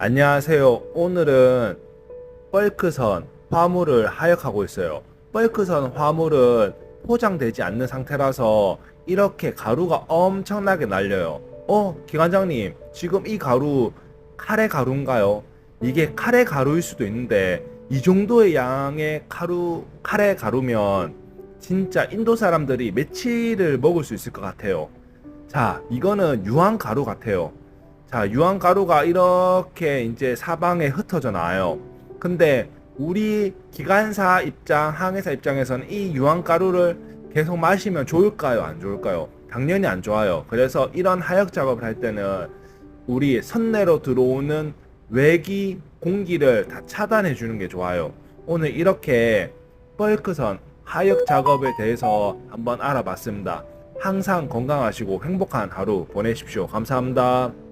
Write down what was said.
안녕하세요. 오늘은 뻘크선 화물을 하역하고 있어요. 뻘크선 화물은 포장되지 않는 상태라서 이렇게 가루가 엄청나게 날려요. 어, 기관장님, 지금 이 가루 카레 가루인가요? 이게 카레 가루일 수도 있는데 이 정도의 양의 가루 카레 가루면 진짜 인도 사람들이 며칠을 먹을 수 있을 것 같아요. 자, 이거는 유황 가루 같아요. 자, 유황 가루가 이렇게 이제 사방에 흩어져 나와요. 근데 우리 기관사 입장, 항해사 입장에서는 이 유황 가루를 계속 마시면 좋을까요? 안 좋을까요? 당연히 안 좋아요. 그래서 이런 하역 작업을 할 때는 우리 선내로 들어오는 외기 공기를 다 차단해 주는 게 좋아요. 오늘 이렇게 뻘크선 하역 작업에 대해서 한번 알아봤습니다. 항상 건강하시고 행복한 하루 보내십시오. 감사합니다.